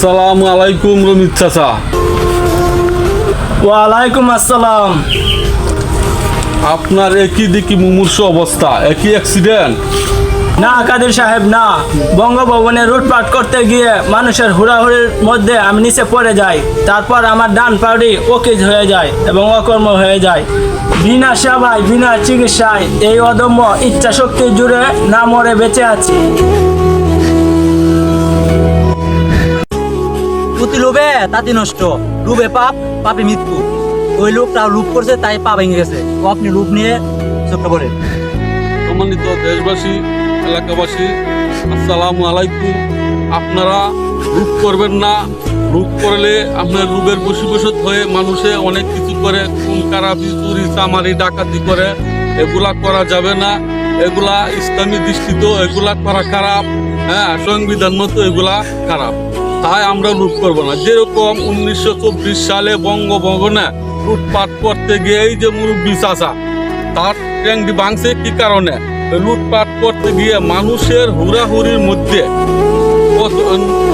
আসসালামু আলাইকুম রমিত চাচা। ওয়ালাইকুম আসসালাম। আপনার একই দিকে মুমূর্ষ অবস্থা একই অ্যাক্সিডেন্ট না কাদের সাহেব না। বঙ্গভবনে লুটপাট করতে গিয়ে মানুষের হুড়াহুড়ির মধ্যে আমি নিচে পড়ে যাই। তারপর আমার ডান পাউডি ওকেজ হয়ে যায় এবং অকর্ম হয়ে যায়। বিনা সেবায় বিনা চিকিৎসায় এই অদম্য ইচ্ছা শক্তি জুড়ে না মরে বেঁচে আছি। প্রতি লোভে তাতে নষ্ট। লোভে পাপ, পাপে মৃত্যু। ওই লোকটা লুপ করছে, তাই পা ভেঙে গেছে। তো আপনি লুপ নিয়ে চোখটা বলেন সম্মানিত দেশবাসী, এলাকাবাসী, আসসালামু আলাইকুম। আপনারা রূপ করবেন না। রূপ করলে আপনার রূপের বসীবসত হয়ে মানুষে অনেক কিছু করে। খারাপি চুরি চামারি, ডাকাতি করে। এগুলা করা যাবে না। এগুলা ইসলামী দৃষ্টিতে এগুলা করা খারাপ। হ্যাঁ সংবিধান মতো এগুলা খারাপ। তাই আমরা লুট করব না। যেরকম উনিশশো চব্বিশ সালে বঙ্গভবনে লুটপাট করতে গিয়ে এই যে মুরব্বী চাচা, তার ট্যাঙ্কটি ভাঙছে, কি কারণে? লুটপাট করতে গিয়ে মানুষের হুড়াহুড়ির মধ্যে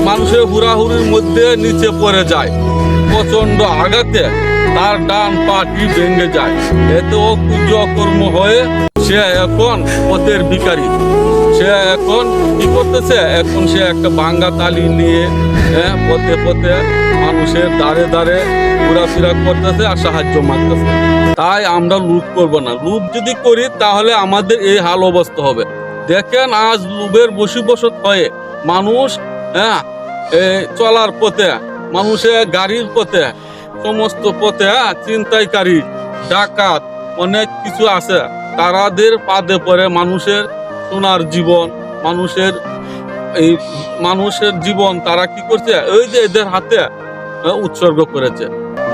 মানুষের হুড়াহুড়ির মধ্যে নিচে পড়ে যায়। প্রচণ্ড আঘাতে তার ডান পাটি ভেঙে যায়। এতে ও কুজকর্ম হয়ে সে এখন পথের ভিখারি। সে এখন কি করতেছে? এখন সে একটা বাঙ্গা তালি নিয়ে হ্যাঁ পথে পথে মানুষের দাঁড়ে দাঁড়ে ঘোরাফেরা করতেছে আর সাহায্য মাগতেছে তাই আমরা লুট করব না। লুট যদি করি, তাহলে আমাদের এই হাল অবস্থা হবে। দেখেন আজ লুবের বসীবসত হয়ে মানুষ হ্যাঁ চলার পথে, মানুষের গাড়ির পথে, সমস্ত পথে হ্যাঁ চিন্তাইকারী ডাকাত, অনেক কিছু আছে। তারাদের পাদে পড়ে মানুষের সোনার জীবন, মানুষের এই মানুষের জীবন তারা কি করছে? ওই যে এদের হাতে উৎসর্গ করেছে।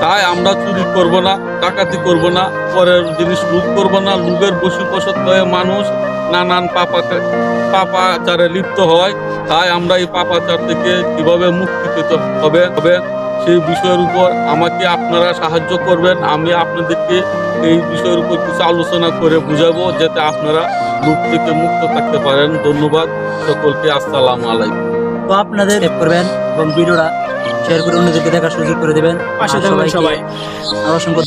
তাই আমরা চুরি করব না, ডাকাতি করব না, পরের জিনিস লুট করব না। লুবের বসু বসত হয়ে মানুষ নানান পাপাকে পাপাচারে লিপ্ত হয়। তাই আমরা এই পাপাচার থেকে কীভাবে মুক্তি পেতে হবে? হবে সেই বিষয়ের উপর আমাকে আপনারা সাহায্য করবেন। আমি আপনাদেরকে এই বিষয়ের উপর কিছু আলোচনা করে বুঝাবো, যাতে আপনারা লুপ থেকে মুক্ত থাকতে পারেন। ধন্যবাদ। সকলকে আসসালামু আলাইকুম। তো আপনাদের হেল্প করবেন এবং ভিডিওটা শেয়ার করে অন্যদেরকে দেখার সুযোগ করে দেবেন। পাশে থাকবেন সবাই। অসংখ্য